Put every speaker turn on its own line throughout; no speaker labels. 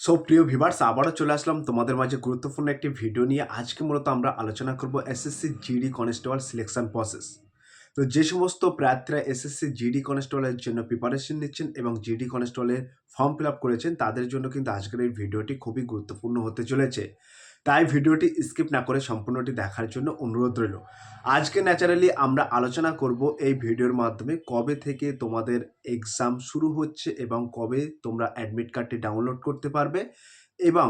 So প্রিয় viewers, আবারও চলে আসলাম তোমাদের মাঝে গুরুত্বপূর্ণ একটি ভিডিও নিয়ে। আজকে মূলত আমরা আলোচনা করব SSC GD constable selection process তো যে সমস্ত প্রার্থীরা এসএসসি জিডি কনস্টেবলের জন্য প্রিপারেশন নিচ্ছেন এবং জিডি কনস্টেবলের ফর্ম ফিল আপ করেছেন, তাদের জন্য কিন্তু আজকের এই ভিডিওটি খুবই গুরুত্বপূর্ণ হতে চলেছে। তাই ভিডিওটি স্কিপ না করে সম্পূর্ণটি দেখার জন্য অনুরোধ রইল। আজকে ন্যাচারালি আমরা আলোচনা করব এই ভিডিওর মাধ্যমে কবে থেকে তোমাদের এক্সাম শুরু হচ্ছে এবং কবে তোমরা অ্যাডমিট কার্ডটি ডাউনলোড করতে পারবে এবং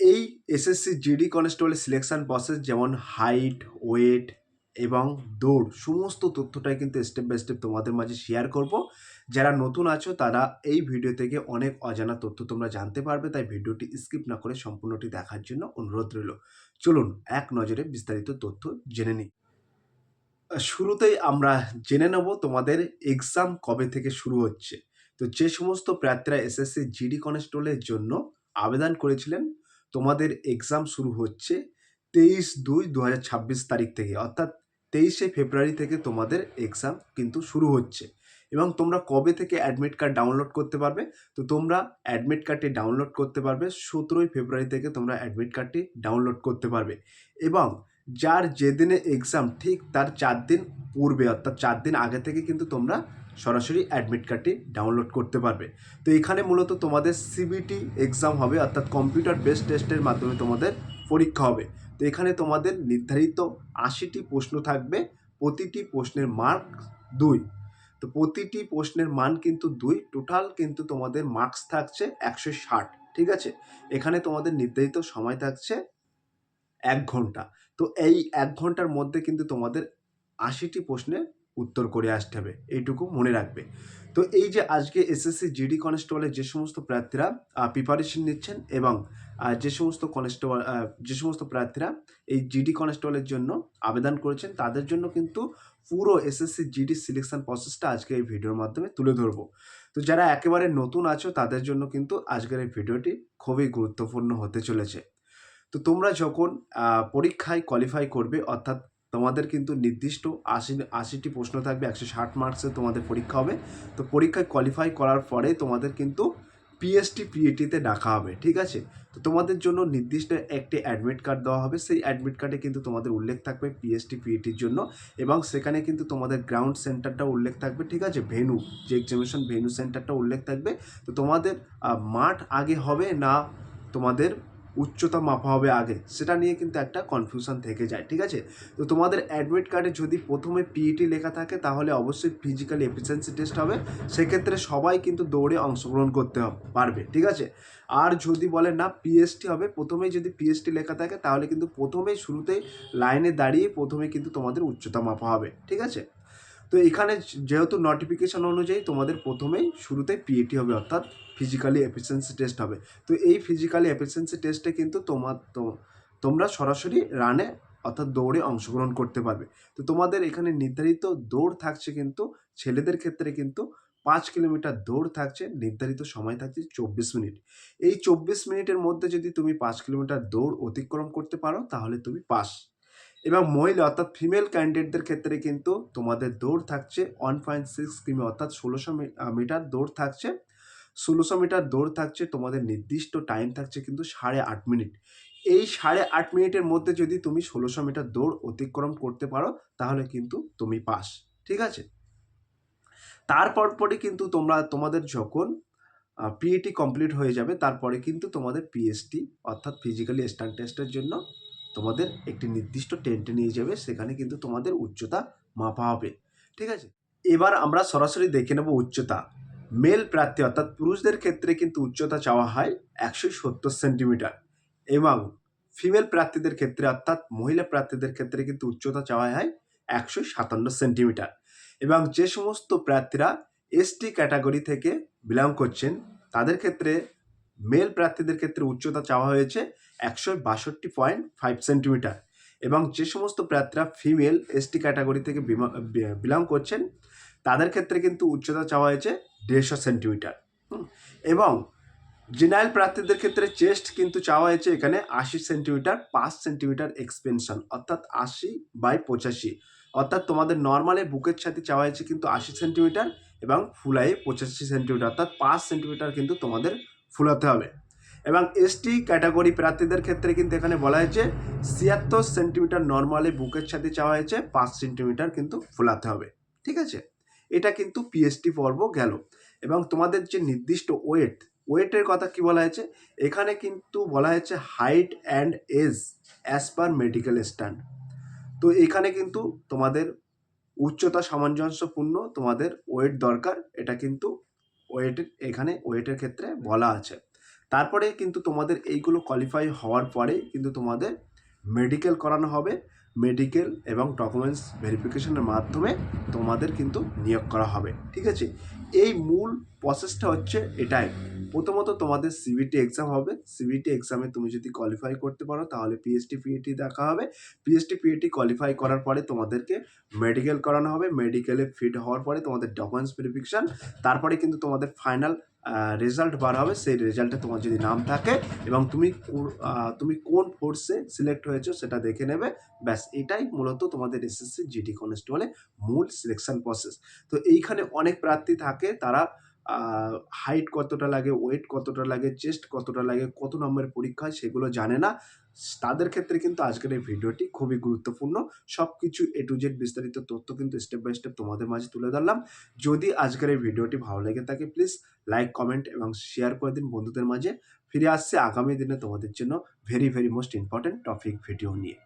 এই SSC GD constable selection process যেমন হাইট ওয়েট এবং দৌড়, সমস্ত তথ্যটাই কিন্তু স্টেপ বাই স্টেপ তোমাদের মাঝে শেয়ার করব। যারা নতুন আছো, তারা এই ভিডিও থেকে অনেক অজানা তথ্য তোমরা জানতে পারবে, তাই ভিডিওটি স্কিপ না করে সম্পূর্ণটি দেখার জন্য অনুরোধ রইল। চলুন এক নজরে বিস্তারিত তথ্য জেনে নিই। শুরুতেই আমরা জেনে নেব তোমাদের এক্সাম কবে থেকে শুরু হচ্ছে। তো যে সমস্ত প্রার্থীরা এসএসসি জিডি কনস্টেবলের জন্য আবেদন করেছিলেন, তোমাদের এক্সাম শুরু হচ্ছে তেইশ দুই দু তারিখ থেকে, অর্থাৎ তেইশে ফেব্রুয়ারি থেকে তোমাদের এক্সাম কিন্তু শুরু হচ্ছে। এবং তোমরা কবে থেকে অ্যাডমিট কার্ড ডাউনলোড করতে পারবে? তো তোমরা অ্যাডমিট কার্ডটি ডাউনলোড করতে পারবে, সতেরোই ফেব্রুয়ারি থেকে তোমরা অ্যাডমিট কার্ডটি ডাউনলোড করতে পারবে। এবং যার যেদিনে এক্সাম ঠিক তার চার দিন পূর্বে, অর্থাৎ চার দিন আগে থেকে কিন্তু তোমরা সরাসরি অ্যাডমিট কার্ডটি ডাউনলোড করতে পারবে। তো এখানে মূলত তোমাদের সিবিটি এক্সাম হবে, অর্থাৎ কম্পিউটার বেসড টেস্টের মাধ্যমে তোমাদের পরীক্ষা হবে। তো এখানে তোমাদের নির্ধারিত আশিটি প্রশ্ন থাকবে, প্রতিটি প্রশ্নের মার্ক দুই। তো প্রতিটি প্রশ্নের মান কিন্তু দুই টোটাল কিন্তু তোমাদের মার্কস থাকছে একশো ষাট, ঠিক আছে? এখানে তোমাদের নির্ধারিত সময় থাকছে এক ঘণ্টা। তো এই এক ঘণ্টার মধ্যে কিন্তু তোমাদের আশিটি প্রশ্নের উত্তর করে আসতে হবে, এইটুকু মনে রাখবে। তো এই যে আজকে এসএসসি জিডি কনস্টেবলের যে সমস্ত প্রার্থীরা প্রিপারেশন নিচ্ছেন এবং যে সমস্ত কনস্টেবল যে সমস্ত প্রার্থীরা এই জিডি কনস্টেবলের জন্য আবেদন করেছেন, তাদের জন্য কিন্তু পুরো এসএসসি জিডি সিলেকশন প্রসেসটা আজকে এই ভিডিওর মাধ্যমে তুলে ধরবো। তো যারা একেবারে নতুন আছো, তাদের জন্য কিন্তু আজকের এই ভিডিওটি খুবই গুরুত্বপূর্ণ হতে চলেছে। তো তোমরা যখন পরীক্ষায় কোয়ালিফাই করবে, অর্থাৎ তোমাদের কিন্তু নির্দিষ্ট আশি, আশিটি প্রশ্ন থাকবে, একশো ষাট মার্কসে তোমাদের পরীক্ষা হবে, তো পরীক্ষায় কোয়ালিফাই করার পরে তোমাদের কিন্তু পিএসটি পিএটিতে ডাকা হবে, ঠিক আছে? তো তোমাদের জন্য নির্দিষ্ট একটি অ্যাডমিট কার্ড দেওয়া হবে। সেই অ্যাডমিট কার্ডে কিন্তু তোমাদের উল্লেখ থাকবে পিএসটি পিএটির জন্য এবং সেখানে কিন্তু তোমাদের গ্রাউন্ড সেন্টারটা উল্লেখ থাকবে, ঠিক আছে? ভেনু যে এক্সামিনেশন ভেনু সেন্টারটা উল্লেখ থাকবে। তো তোমাদের মাঠ আগে হবে না তোমাদের উচ্চতা মাপা হবে আগে, সেটা নিয়ে কিন্তু একটা কনফিউশন থেকে যায়, ঠিক আছে? তো তোমাদের অ্যাডমিট কার্ডে যদি প্রথমে পিইটি লেখা থাকে, তাহলে অবশ্যই ফিজিক্যাল এফিসিয়েন্সি টেস্ট হবে। সেক্ষেত্রে সবাই কিন্তু দৌড়ে অংশগ্রহণ করতে পারবে, ঠিক আছে? আর যদি বলে না পিএসটি হবে, প্রথমেই যদি পিএসটি লেখা থাকে, তাহলে কিন্তু প্রথমেই শুরুতেই লাইনে দাঁড়িয়ে প্রথমে কিন্তু তোমাদের উচ্চতা মাপা হবে, ঠিক আছে? তো এখানে যেহেতু নোটিফিকেশন অনুযায়ী তোমাদের প্রথমেই শুরুতে পিএটি হবে, অর্থাৎ ফিজিক্যালি এফিসিয়েন্সি টেস্ট হবে। তো এই ফিজিক্যালি এফিসিয়েন্সি টেস্টে কিন্তু তোমার তো- তোমরা সরাসরি রানে অর্থাৎ দৌড়ে অংশগ্রহণ করতে পারবে। তো তোমাদের এখানে নির্ধারিত দৌড় থাকছে কিন্তু, ছেলেদের ক্ষেত্রে কিন্তু পাঁচ কিলোমিটার দৌড় থাকছে, নির্ধারিত সময় থাকছে চব্বিশ মিনিট। এই চব্বিশ মিনিটের মধ্যে যদি তুমি পাঁচ কিলোমিটার দৌড় অতিক্রম করতে পারো, তাহলে তুমি পাস। এবং মহিলা অর্থাৎ ফিমেল ক্যান্ডিডেটদের ক্ষেত্রে কিন্তু তোমাদের দৌড় থাকছে ওয়ান পয়েন্ট সিক্স কিমি, অর্থাৎ ষোলোশো মিটার দৌড় থাকছে ষোলোশো মিটার দৌড় থাকছে, তোমাদের নির্দিষ্ট টাইম থাকছে কিন্তু সাড়ে আট মিনিট। এই সাড়ে আট মিনিটের মধ্যে যদি তুমি ষোলোশো মিটার দৌড় অতিক্রম করতে পারো, তাহলে কিন্তু তুমি পাস, ঠিক আছে? তারপর পরে কিন্তু তোমরা, তোমাদের যখন পিএটি কমপ্লিট হয়ে যাবে তারপরে কিন্তু তোমাদের পিএসটি অর্থাৎ ফিজিক্যালি স্ট্যান্ড টেস্টের জন্য তোমাদের একটি নির্দিষ্ট টেন্টে নিয়ে যাবে, সেখানে কিন্তু তোমাদের উচ্চতা মাপা হবে, ঠিক আছে? এবার আমরা সরাসরি দেখে নেব উচ্চতা। মেল প্রার্থী অর্থাৎ পুরুষদের ক্ষেত্রে কিন্তু উচ্চতা চাওয়া হয় একশো সত্তর সেন্টিমিটার এবং ফিমেল প্রার্থীদের ক্ষেত্রে অর্থাৎ মহিলা প্রার্থীদের ক্ষেত্রে কিন্তু উচ্চতা চাওয়া হয় একশো সাতান্ন সেন্টিমিটার। এবং যে সমস্ত প্রার্থীরা এসটি ক্যাটাগরি থেকে বিলং করছেন, তাদের ক্ষেত্রে মেল প্রার্থীদের ক্ষেত্রে উচ্চতা চাওয়া হয়েছে একশো বাষট্টি পয়েন্ট ফাইভ সেন্টিমিটার। এবং যে সমস্ত প্রার্থীরা ফিমেল এসটি ক্যাটাগরি থেকে বিলং করছেন তাদের ক্ষেত্রে কিন্তু উচ্চতা চাওয়া হয়েছে দেড়শো সেন্টিমিটার। এবং জেনারেল প্রার্থীদের ক্ষেত্রে চেস্ট কিন্তু চাওয়া হয়েছে এখানে আশি সেন্টিমিটার, পাঁচ সেন্টিমিটার এক্সপেনশন, অর্থাৎ আশি বাই পঁচাশি। অর্থাৎ তোমাদের নর্মালে বুকের ছাতি চাওয়া হয়েছে কিন্তু আশি সেন্টিমিটার এবং ফুলাইয়ে পঁচাশি সেন্টিমিটার, অর্থাৎ পাঁচ সেন্টিমিটার কিন্তু তোমাদের ফুলাতে হবে। এবং এসটি ক্যাটাগরি প্রার্থীদের ক্ষেত্রে কিন্তু এখানে বলা হয়েছে ছিয়াত্তর সেন্টিমিটার নর্মালি বুকের সাথে চাওয়া হয়েছে, পাঁচ সেন্টিমিটার কিন্তু ফুলাতে হবে। ঠিক আছে? এটা কিন্তু পিএসটি পর্ব গেল। এবং তোমাদের যে নির্দিষ্ট ওয়েট ওয়েটের কথা কি বলা হয়েছে? এখানে কিন্তু বলা হয়েছে height and age as per medical stand তো এখানে কিন্তু তোমাদের উচ্চতা সামঞ্জস্যপূর্ণ তোমাদের ওয়েট দরকার, এটা কিন্তু ওয়েটের এখানে ওয়েটের ক্ষেত্রে বলা আছে। তারপরে কিন্তু তোমাদের এইগুলো কোয়ালিফাই হওয়ার পরে কিন্তু তোমাদের মেডিকেল করানো হবে। মেডিকেল এবং ডকুমেন্টস ভেরিফিকেশনের মাধ্যমে তোমাদের কিন্তু নিয়োগ করা হবে, ঠিক আছে? এই মূল প্রসেসটা হচ্ছে এটাই। প্রথমত তোমাদের সিবিটি এক্সাম হবে। সিবিটি এক্সামে তুমি যদি কোয়ালিফাই করতে পারো, তাহলে পিএসটি পিএটি দেখা হবে। পিএসটি পিএটি কোয়ালিফাই করার পরে তোমাদেরকে মেডিকেল করানো হবে। মেডিকেলে ফিট হওয়ার পরে তোমাদের ডকুমেন্টস ভেরিফিকেশান তারপরে কিন্তু তোমাদের ফাইনাল রেজাল্ট বার হবে, সেই রেজাল্টে তোমার যদি নাম থাকে এবং তুমি তুমি কোন ফোর্সে সিলেক্ট হয়েছো সেটা দেখে নেবে। ব্যাস, এটাই মূলত তোমাদের এসএসসি জিডি কনস্টেবলে মূল সিলেকশন প্রসেস তো এইখানে অনেক প্রার্থী থাকে, তারা হাইট কতটা লাগে ওয়েট কতটা লাগে চেস্ট কতটা লাগে, কত নম্বরের পরীক্ষা সেগুলো জানে না। তাদের ক্ষেত্রে কিন্তু আজকের এই ভিডিওটি খুবই গুরুত্বপূর্ণ। সব কিছু এ টু জেড বিস্তারিত তথ্য কিন্তু স্টেপ বাই স্টেপ তোমাদের মাঝে তুলে ধরলাম। যদি আজকের এই ভিডিওটি ভালো লেগে থাকে প্লিজ লাইক কমেন্ট এবং শেয়ার করে দিন বন্ধুদের মাঝে। ফিরে আসছে আগামী দিনে তোমাদের জন্য very very most important topic video নিয়ে।